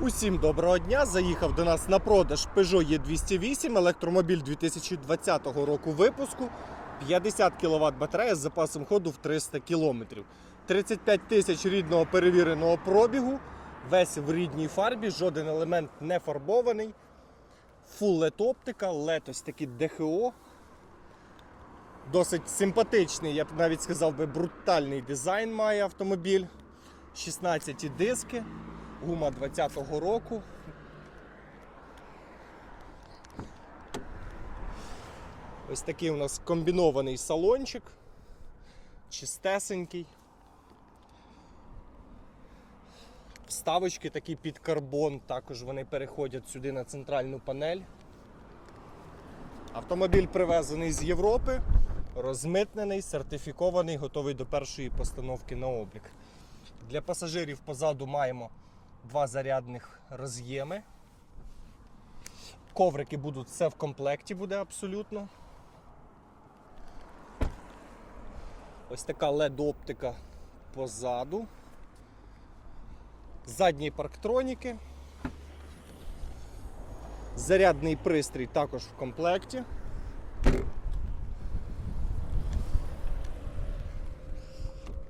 Усім доброго дня! Заїхав до нас на продаж Peugeot E208, електромобіль 2020 року випуску, 50 кВт батарея з запасом ходу в 300 км. 35 тисяч рідного перевіреного пробігу, весь в рідній фарбі, жоден елемент не фарбований. Full LED оптика, LED ось такий ДХО. Досить симпатичний, я б навіть сказав би, брутальний дизайн має автомобіль. 16 диски, гума 20-го року. Ось такий у нас комбінований салончик, чистесенький. Вставочки такі під карбон, також вони переходять сюди на центральну панель. Автомобіль привезений з Європи, розмитнений, сертифікований, готовий до першої постановки на облік. Для пасажирів позаду маємо два зарядних роз'єми. Коврики будуть все в комплекті буде абсолютно. Ось така LED-оптика позаду. Задні парктроніки. Зарядний пристрій також в комплекті.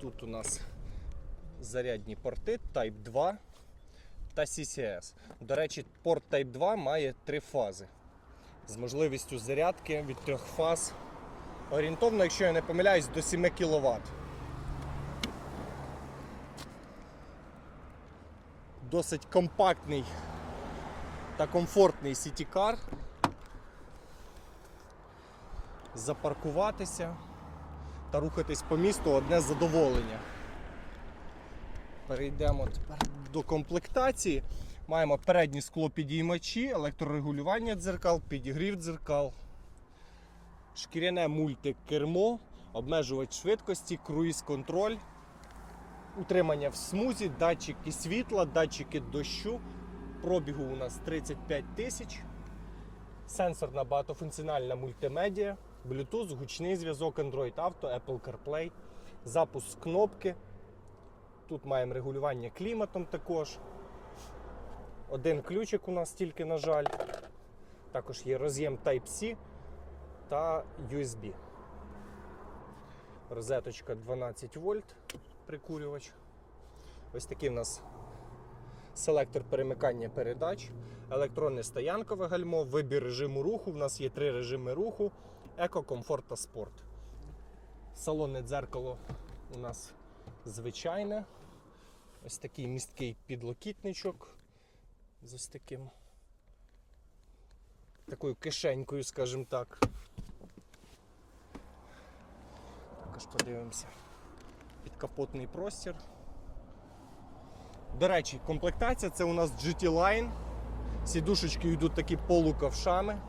Тут у нас зарядні порти Type 2 та CCS. До речі, порт Type 2 має три фази з можливістю зарядки від трьох фаз. Орієнтовно, якщо я не помиляюсь, до 7 кВт. Досить компактний та комфортний сітікар. Запаркуватися та рухатись по місту одне задоволення. Перейдемо тепер до комплектації. Маємо передні склопідіймачі, електрорегулювання дзеркал, підігрів дзеркал, шкіряне мультикермо, обмежувач швидкості, круїз-контроль, утримання в смузі, датчики світла, датчики дощу. Пробігу у нас 35 тисяч. Сенсорна багатофункціональна мультимедіа, Bluetooth, гучний зв'язок, Android Auto, Apple CarPlay, запуск кнопки. Тут маємо регулювання кліматом також. Один ключик у нас тільки, на жаль. Також є роз'єм Type-C та USB. Розеточка 12 вольт, прикурювач. Ось такий у нас селектор перемикання передач, електронне стоянкове гальмо, вибір режиму руху. У нас є три режими руху: еко, комфорт та спорт. Салонне дзеркало у нас звичайне. Ось такий місткий підлокітничок з ось таким такою кишенькою, скажімо так. Також подивимося підкапотний простір. До речі, комплектація це у нас GT Line. Сідушечки йдуть такі полуковшами.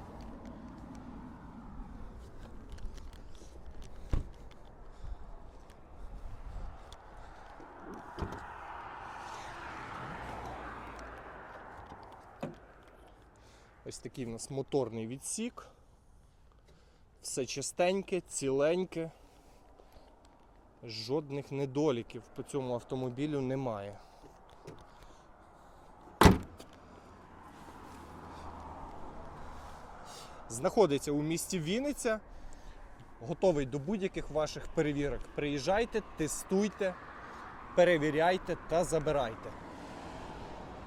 Ось такий у нас моторний відсік. Все чистеньке, ціленьке. Жодних недоліків по цьому автомобілю немає. Знаходиться у місті Вінниця, готовий до будь-яких ваших перевірок. Приїжджайте, тестуйте, перевіряйте та забирайте.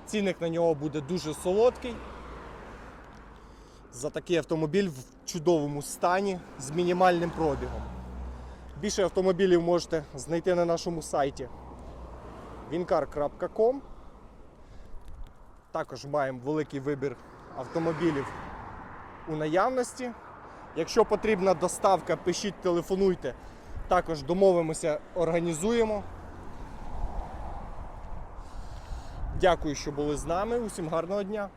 Цінник на нього буде дуже солодкий. За такий автомобіль в чудовому стані з мінімальним пробігом. Більше автомобілів можете знайти на нашому сайті wincar.com. Також маємо великий вибір автомобілів у наявності. Якщо потрібна доставка, пишіть, телефонуйте. Також домовимося, організуємо. Дякую, що були з нами. Усім гарного дня!